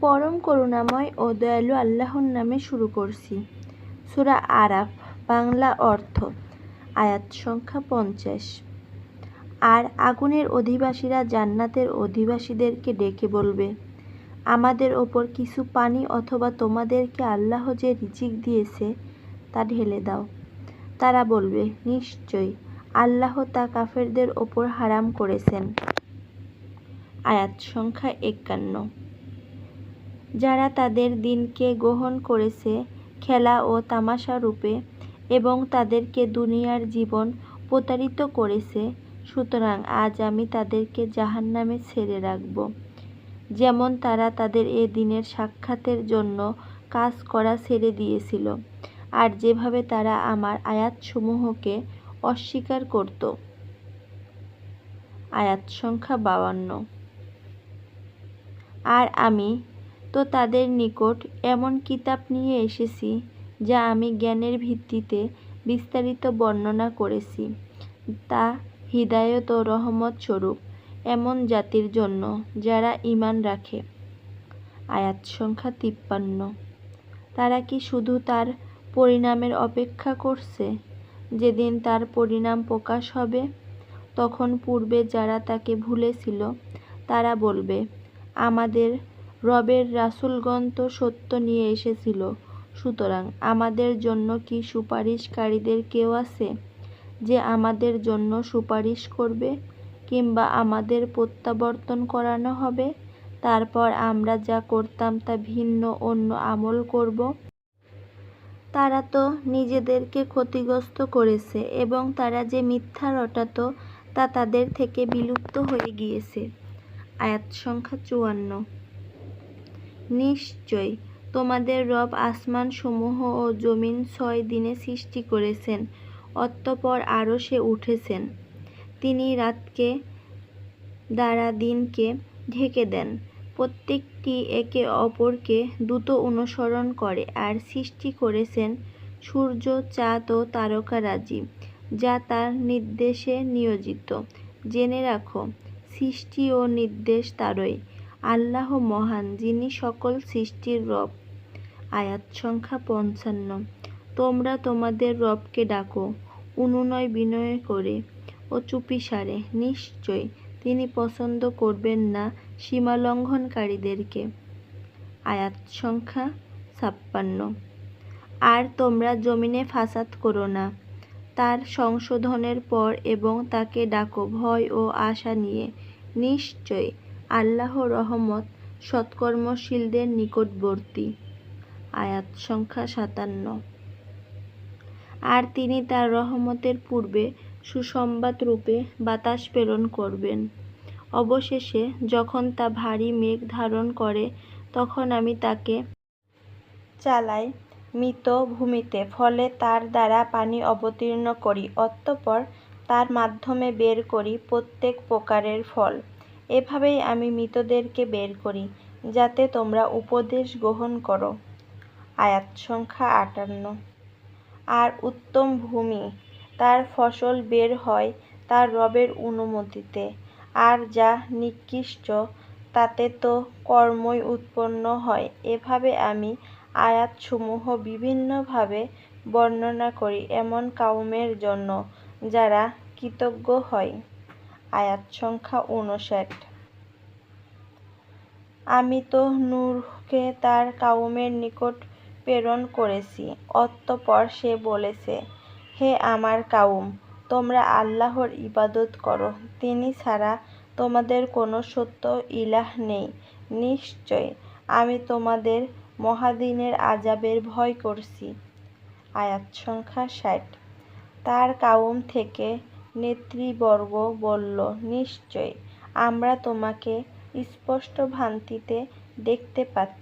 পরম করুণাময় ও দয়ালু আল্লাহর নামে শুরু করছি। সূরা আরাফ, বাংলা অর্থ, আয়াত সংখ্যা পঞ্চাশ। আর আগুনের অধিবাসীরা জান্নাতের অধিবাসীদেরকে ডেকে বলবে, আমাদের ওপর কিছু পানি অথবা তোমাদেরকে আল্লাহ যে রিজিক দিয়েছে, তা ঢেলে দাও। তারা বলবে, নিশ্চয়ই, আল্লাহ তা কাফেরদের ওপর হারাম করেছেন। আয়াত সংখ্যা একান্ন। যারা তাদের দিনকে গ্রহণ করেছে খেলা ও তামাশা রূপে এবং তাদেরকে দুনিয়ার জীবন প্রতারিত করেছে, সুতরাং আজ আমি তাদেরকে জাহান্নামে ছেড়ে রাখব। যেমন তারা তাদের এ দিনের সাক্ষাতের জন্য কাজ করা ছেড়ে দিয়েছিল, আর যেভাবে তারা আমার আয়াতসমূহকে অস্বীকার করত। আয়াত সংখ্যা বাউান্ন আর আমি তো তাদের নিকট এমন কিতাব নিয়ে এসেছি, যা আমি জ্ঞানের ভিত্তিতে বিস্তারিত বর্ণনা করেছি। তা হিদায়ত ও রহমত স্বরূপ, এমন জাতির জন্য যারা ঈমান রাখে। আয়াত সংখ্যা তিপ্পান্ন। তারা কি শুধু তার পরিণামের অপেক্ষা করছে? যেদিন তার পরিণাম প্রকাশ হবে, তখন পূর্বে যারা তাকে ভুলেছিল, তারা বলবে, আমাদের রবের রাসূলগণ তো সত্য নিয়ে এসেছিল। সুতরাং আমাদের জন্য কি সুপারিশকারীদের কেউ আছে, যে আমাদের জন্য সুপারিশ করবে কিংবা আমাদের প্রত্যাবর্তন করানো হবে? তারপর আমরা যা করতাম তা ভিন্ন অন্য আমল করব। তারা তো নিজেদেরকে ক্ষতিগ্রস্ত করেছে এবং তারা যে মিথ্যা রটাত তা তাদের থেকে বিলুপ্ত হয়ে গিয়েছে। আয়াত সংখ্যা চুয়ান্ন। নিশ্চয় তোমাদের রব আসমান সমূহ ও জমিন ছয় দিনে সৃষ্টি করেছেন, অতঃপর আরও সে উঠেছেন। তিনি রাতকে, দ্বারা দিনকে ঢেকে দেন। প্রত্যেকটি একে অপরকে দ্রুত অনুসরণ করে আর সৃষ্টি করেছেন সূর্য, চাঁদ ও তারকারাজি যা তার নির্দেশে নিয়োজিত। জেনে রাখো, সৃষ্টি ও নির্দেশ তারই। আল্লাহ মহান, যিনি সকল সৃষ্টির রব। আয়াত সংখ্যা পঞ্চান্ন। তোমরা তোমাদের রবকে ডাকো, অনুনয় বিনয় করে ও চুপিসারে নিশ্চয় তিনি পছন্দ করবেন না সীমালঙ্ঘনকারীদেরকে। আয়াত সংখ্যা ছাপ্পান্ন। আর তোমরা জমিনে ফাসাদ করো না। তার সংশোধনের পর এবং তাকে ডাকো ভয় ও আশা নিয়ে। নিশ্চয় আল্লাহ রহমত সৎকর্মশীলদের নিকটবর্তী। আয়াত সংখ্যা সাতান্ন। আর তিনি তার রহমতের পূর্বে সুসংবাদ রূপে বাতাস প্রেরণ করবেন। অবশেষে যখন তা ভারী মেঘ ধারণ করে, তখন আমি তাকে চালাই, মৃত ভূমিতে, ফলে তার দ্বারা পানি অবতীর্ণ করি, অতঃপর তার মাধ্যমে বের করি প্রত্যেক প্রকারের ফল। এভাবেই আমি মৃতদেরকে বের করি, যাতে তোমরা উপদেশ গ্রহণ করো। আয়াত সংখ্যা আটান্ন। আর উত্তম ভূমি, তার ফসল বের হয় তার রবের অনুমতিতে, আর যা নিকৃষ্ট, তাতে তো কর্মই উৎপন্ন হয়। এভাবে আমি আয়াতসমূহ বিভিন্নভাবে বর্ণনা করি এমন কাউমের জন্য যারা কৃতজ্ঞ হয়। আয়াত সংখ্যা উনষাট আমি তো নূরকে তার কাউমের নিকট প্রেরণ করেছি, অতঃপর সে বলেছে, হে আমার কাউম, তোমরা আল্লাহর ইবাদত করো। তিনি ছাড়া তোমাদের কোনো সত্য ইলাহ নেই। নিশ্চয় আমি তোমাদের মহাদিনের আজাবের ভয় করছি। আয়াত সংখ্যা ষাট। তার কাউম থেকে নেতৃবর্গ বলল নিশ্চয়। আমরা তোমাকে স্পষ্ট ভ্রান্তিতে দেখতে পাচ্ছি।